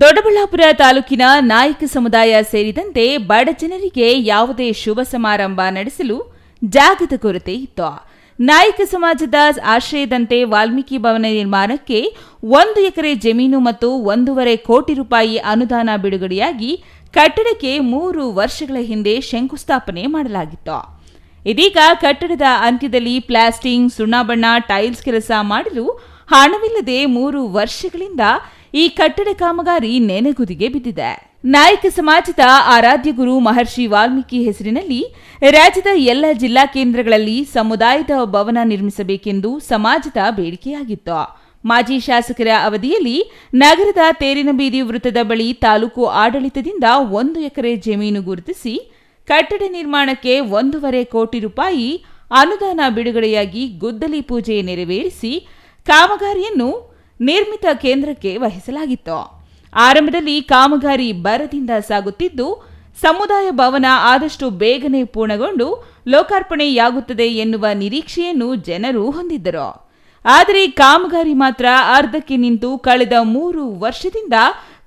ದೊಡ್ಡಬಳ್ಳಾಪುರ ತಾಲೂಕಿನ ನಾಯಕ ಸಮುದಾಯ ಸೇರಿದಂತೆ ಬಡ ಜನರಿಗೆ ಯಾವುದೇ ಶುಭ ಸಮಾರಂಭ ನಡೆಸಲು ಜಾಗದ ಕೊರತೆ ಇತ್ತು. ನಾಯಕ ಸಮಾಜದ ಆಶ್ರಯದಂತೆ ವಾಲ್ಮೀಕಿ ಭವನ ನಿರ್ಮಾಣಕ್ಕೆ ಒಂದು ಎಕರೆ ಜಮೀನು ಮತ್ತು ಒಂದೂವರೆ ಕೋಟಿ ರೂಪಾಯಿ ಅನುದಾನ ಬಿಡುಗಡೆಯಾಗಿ ಕಟ್ಟಡಕ್ಕೆ ಮೂರು ವರ್ಷಗಳ ಹಿಂದೆ ಶಂಕುಸ್ಥಾಪನೆ ಮಾಡಲಾಗಿತ್ತು. ಇದೀಗ ಕಟ್ಟಡದ ಅಂತ್ಯದಲ್ಲಿ ಪ್ಲಾಸ್ಟಿಂಗ್ ಸುಣ್ಣಬಣ್ಣ ಟೈಲ್ಸ್ ಕೆಲಸ ಮಾಡಲು ಹಣವಿಲ್ಲದೆ ಮೂರು ವರ್ಷಗಳಿಂದ ಈ ಕಟ್ಟಡ ಕಾಮಗಾರಿ ನೆನೆಗುದಿಗೆ ಬಿದ್ದಿದೆ. ನಾಯಕ ಸಮಾಜದ ಆರಾಧ್ಯ ಗುರು ಮಹರ್ಷಿ ವಾಲ್ಮೀಕಿ ಹೆಸರಿನಲ್ಲಿ ರಾಜ್ಯದ ಎಲ್ಲ ಜಿಲ್ಲಾ ಕೇಂದ್ರಗಳಲ್ಲಿ ಸಮುದಾಯದ ಭವನ ನಿರ್ಮಿಸಬೇಕೆಂದು ಸಮಾಜದ ಬೇಡಿಕೆಯಾಗಿತ್ತು. ಮಾಜಿ ಶಾಸಕರ ಅವಧಿಯಲ್ಲಿ ನಗರದ ತೇರಿನ ಬೀದಿ ವೃತ್ತದ ಬಳಿ ತಾಲೂಕು ಆಡಳಿತದಿಂದ ಒಂದು ಎಕರೆ ಜಮೀನು ಗುರುತಿಸಿ ಕಟ್ಟಡ ನಿರ್ಮಾಣಕ್ಕೆ ಒಂದೂವರೆ ಕೋಟಿ ರೂಪಾಯಿ ಅನುದಾನ ಬಿಡುಗಡೆಯಾಗಿ ಗುದ್ದಲಿ ಪೂಜೆ ನೆರವೇರಿಸಿ ಕಾಮಗಾರಿಯನ್ನು ನಿರ್ಮಿತ ಕೇಂದ್ರಕ್ಕೆ ವಹಿಸಲಾಗಿತ್ತು. ಆರಂಭದಲ್ಲಿ ಕಾಮಗಾರಿ ಬರದಿಂದ ಸಾಗುತ್ತಿದ್ದು, ಸಮುದಾಯ ಭವನ ಆದಷ್ಟು ಬೇಗನೆ ಪೂರ್ಣಗೊಂಡು ಲೋಕಾರ್ಪಣೆಯಾಗುತ್ತದೆ ಎನ್ನುವ ನಿರೀಕ್ಷೆಯನ್ನು ಜನರು ಹೊಂದಿದ್ದರು. ಆದರೆ ಕಾಮಗಾರಿ ಮಾತ್ರ ಅರ್ಧಕ್ಕೆ ನಿಂತು ಕಳೆದ ಮೂರು ವರ್ಷದಿಂದ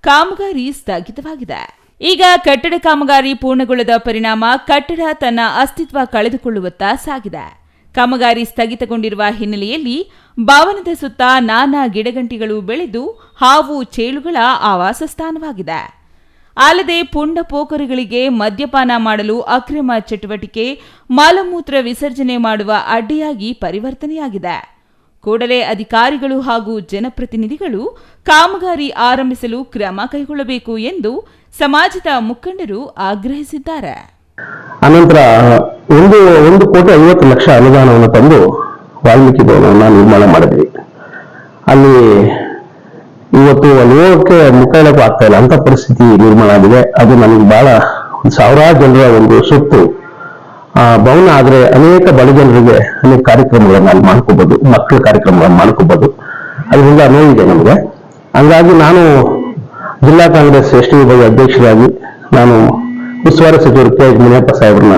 ಕಾಮಗಾರಿ ಸ್ಥಗಿತವಾಗಿದೆ. ಈಗ ಕಟ್ಟಡ ಕಾಮಗಾರಿ ಪೂರ್ಣಗೊಳ್ಳದ ಪರಿಣಾಮ ಕಟ್ಟಡ ತನ್ನ ಅಸ್ತಿತ್ವ ಕಳೆದುಕೊಳ್ಳುವತ್ತ ಸಾಗಿದೆ. ಕಾಮಗಾರಿ ಸ್ಥಗಿತಗೊಂಡಿರುವ ಹಿನ್ನೆಲೆಯಲ್ಲಿ ಭಾವನದ ಸುತ್ತ ನಾನಾ ಗಿಡಗಂಟಿಗಳು ಬೆಳೆದು ಹಾವು ಚೇಳುಗಳ ಆವಾಸ ಸ್ಥಾನವಾಗಿದೆ ಅಲ್ಲದೆ ಪುಂಡ ಪೋಖರಿಗಳಿಗೆ ಮದ್ಯಪಾನ ಮಾಡಲು ಅಕ್ರಮ ಚಟುವಟಿಕೆ, ಮಲಮೂತ್ರ ವಿಸರ್ಜನೆ ಮಾಡುವ ಅಡ್ಡಿಯಾಗಿ ಪರಿವರ್ತನೆಯಾಗಿದೆ. ಕೂಡಲೇ ಅಧಿಕಾರಿಗಳು ಹಾಗೂ ಜನಪ್ರತಿನಿಧಿಗಳು ಕಾಮಗಾರಿ ಆರಂಭಿಸಲು ಕ್ರಮ ಕೈಗೊಳ್ಳಬೇಕು ಎಂದು ಸಮಾಜದ ಮುಖಂಡರು ಆಗ್ರಹಿಸಿದ್ದಾರೆ. ಅನಂತರ, ಒಂದು ಒಂದು ಕೋಟಿ ಐವತ್ತು ಲಕ್ಷ ಅನುದಾನವನ್ನು ತಂದು ವಾಲ್ಮೀಕಿ ಭವನವನ್ನು ನಿರ್ಮಾಣ ಮಾಡಿದ್ವಿ. ಅಲ್ಲಿ ಇವತ್ತು ಅಲ್ಲಿ ಹೋಗಕ್ಕೆ ಆಗ್ತಾ ಇಲ್ಲ. ಅಂತ ಪರಿಸ್ಥಿತಿ ನಿರ್ಮಾಣ ಆಗಿದೆ. ಅದು ನನಗೆ ಬಹಳ ಸಾವಿರಾರು ಜನರ ಒಂದು ಸುತ್ತು. ಆ, ಭವನ ಆದರೆ ಅನೇಕ ಬಡ ಜನರಿಗೆ ಅನೇಕ ಕಾರ್ಯಕ್ರಮಗಳನ್ನ ಅಲ್ಲಿ ಮಾಡ್ಕೋಬಹುದು ಮಕ್ಕಳ ಕಾರ್ಯಕ್ರಮಗಳನ್ನ ಮಾಡ್ಕೋಬಹುದು ಅದರಿಂದ ನೋವಿದೆ ನಮಗೆ. ಹಂಗಾಗಿ ನಾನು ಜಿಲ್ಲಾ ಕಾಂಗ್ರೆಸ್ ಎಸ್ ಟಿ ವಿಭಾಗ ಅಧ್ಯಕ್ಷರಾಗಿ ನಾನು ಉಸ್ತುವಾರಿ ಸಚಿವರು ಕೆ ಎಚ್ ಮುನಿಯಪ್ಪ ಸಾಹೇಬ್ರನ್ನ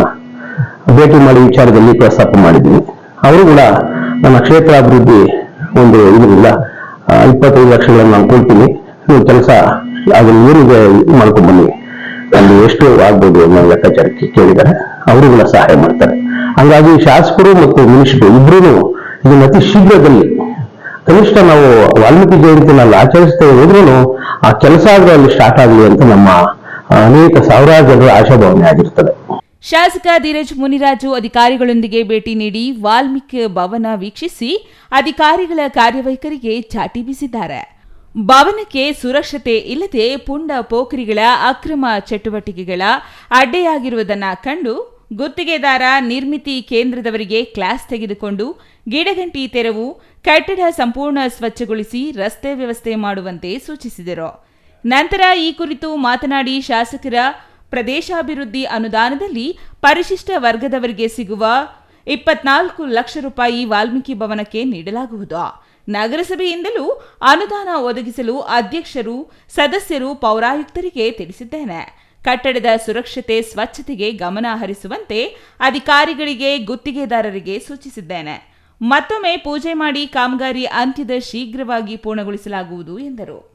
ಭೇಟಿ ಮಾಡಿ ವಿಚಾರದಲ್ಲಿ ಪ್ರಸ್ತಾಪ ಮಾಡಿದ್ದೀನಿ ಅವರು ಕೂಡ ನನ್ನ ಕ್ಷೇತ್ರ ಅಭಿವೃದ್ಧಿ ಒಂದು ಇದರಿಂದ ಇಪ್ಪತ್ತೈದು ಲಕ್ಷಗಳನ್ನು ನಾನು ಕೊಡ್ತೀನಿ. ನೀವು ಕೆಲಸ ಅದನ್ನ ಊರಿಗೆ ಮಾಡ್ಕೊಂಡ್ಬನ್ನಿ ಅಲ್ಲಿ ಎಷ್ಟು ಆಗ್ಬೋದು ಅನ್ನೋ ಲೆಕ್ಕಾಚಾರಕ್ಕೆ ಕೇಳಿದ್ದಾರೆ. ಅವರು ಕೂಡ ಸಹಾಯ ಮಾಡ್ತಾರೆ. ಹಂಗಾಗಿ ಶಾಸಕರು ಮತ್ತು ಮಿನಿಸ್ಟರ್ ಇಬ್ಬರೂ ಇದನ್ನ ಅತಿ ಶೀಘ್ರದಲ್ಲಿ ಕನಿಷ್ಠ ನಾವು ವಾಲ್ಮೀಕಿ ಜಯಂತಿನಲ್ಲಿ ಆಚರಿಸ್ತೇವೆ ಹೋದ್ರೂ ಆ ಕೆಲಸ ಆದ್ರೂ ಅಲ್ಲಿ ಸ್ಟಾರ್ಟ್ ಆಗಲಿ ಅಂತ ನಮ್ಮ ಅನೇಕ ಸಾವಿರಾರು ಜನರು ಆಶಾಭಾವನೆ ಆಗಿರ್ತದೆ. ಶಾಸಕ ಧೀರಜ್ ಮುನಿರಾಜು ಅಧಿಕಾರಿಗಳೊಂದಿಗೆ ಭೇಟಿ ನೀಡಿ ವಾಲ್ಮೀಕಿ ಭವನ ವೀಕ್ಷಿಸಿ ಅಧಿಕಾರಿಗಳ ಕಾರ್ಯವೈಖರಿಗೆ ಚಾಟಿ ಬೀಸಿದ್ದಾರೆ. ಭವನಕ್ಕೆ ಸುರಕ್ಷತೆ ಇಲ್ಲದೆ ಪುಂಡ ಪೋಖರಿಗಳ ಅಕ್ರಮ ಚಟುವಟಿಕೆಗಳ ಅಡ್ಡೆಯಾಗಿರುವುದನ್ನು ಕಂಡು ಗುತ್ತಿಗೆದಾರ ನಿರ್ಮಿತಿ ಕೇಂದ್ರದವರಿಗೆ ಕ್ಲಾಸ್ ತೆಗೆದುಕೊಂಡು ಗಿಡಗಂಟಿ ತೆರವು ಕಟ್ಟಡ ಸಂಪೂರ್ಣ ಸ್ವಚ್ಛಗೊಳಿಸಿ ರಸ್ತೆ ವ್ಯವಸ್ಥೆ ಮಾಡುವಂತೆ ಸೂಚಿಸಿದರು. ನಂತರ ಈ ಕುರಿತು ಮಾತನಾಡಿ ಶಾಸಕರ ಪ್ರದೇಶಾಭಿವೃದ್ಧಿ ಅನುದಾನದಲ್ಲಿ ಪರಿಶಿಷ್ಟ ವರ್ಗದವರಿಗೆ ಸಿಗುವ ಇಪ್ಪತ್ನಾಲ್ಕು ಲಕ್ಷ ರೂಪಾಯಿ ವಾಲ್ಮೀಕಿ ಭವನಕ್ಕೆ ನೀಡಲಾಗುವುದು. ನಗರಸಭೆಯಿಂದಲೂ ಅನುದಾನ ಒದಗಿಸಲು ಅಧ್ಯಕ್ಷರು, ಸದಸ್ಯರು, ಪೌರಾಯುಕ್ತರಿಗೆ ತಿಳಿಸಿದ್ದೇನೆ. ಕಟ್ಟಡದ ಸುರಕ್ಷತೆ, ಸ್ವಚ್ಛತೆಗೆ ಗಮನ ಹರಿಸುವಂತೆ ಅಧಿಕಾರಿಗಳಿಗೆ, ಗುತ್ತಿಗೆದಾರರಿಗೆ ಸೂಚಿಸಿದ್ದೇನೆ. ಮತ್ತೊಮ್ಮೆ ಪೂಜೆ ಮಾಡಿ ಕಾಮಗಾರಿ ಅಂತ್ಯದ ಶೀಘ್ರವಾಗಿ ಪೂರ್ಣಗೊಳಿಸಲಾಗುವುದು ಎಂದರು.